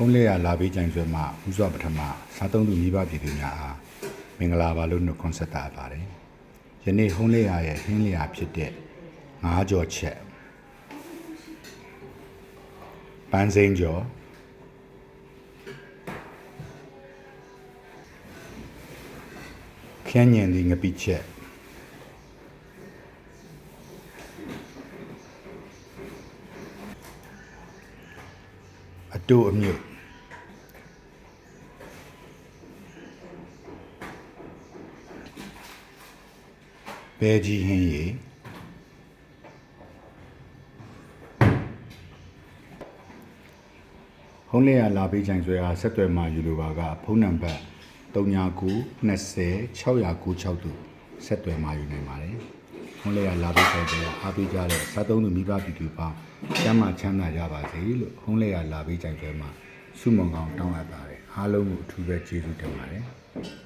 ုံးလေးရလာပြီးကြိုင်ဆွဲမှာဥစွာပထမစားသုံးသူမိဘပြည်သူများအားမင်္ဂလာပါလို့နှုတ်ခွန်းဆက်တာပါတယ်ယနေ့ဟုံးလေးရရဲ့ဟင်းလေးရဖြစ်တဲ့ငါးကြော်ချက်ပန်းစိမ်းကြော်ခင်းညင်ဒီငပိချက် အတူအမြုပ်ဘဲကြီးဟင်းရီဟုံးလေးရလာပြီးကြိုင်ဆွဲအားဆက်သွယ်မှယူလိုပါကဖုန်းနံပါတ်39 20 696တို့ဆက်သွယ်မှယူနိုင်ပါတယ်။ ဟုံးလေးရလာပြီးကြိုင်ဆွဲအားအားပေးကြတဲ့စားသုံးသူမိဘပြည်သူပေါင်းကျမ်းမာချမ်းသာကြပါစေလို့ဟုံးလေးရလာပြီးကြိုင်ဆွဲမှာဆုမွန်ကောင်းတောင်းအပ်ပါတယ်။အားလုံးကိုအထူးပဲကျေးဇူးတင်ပါတယ်။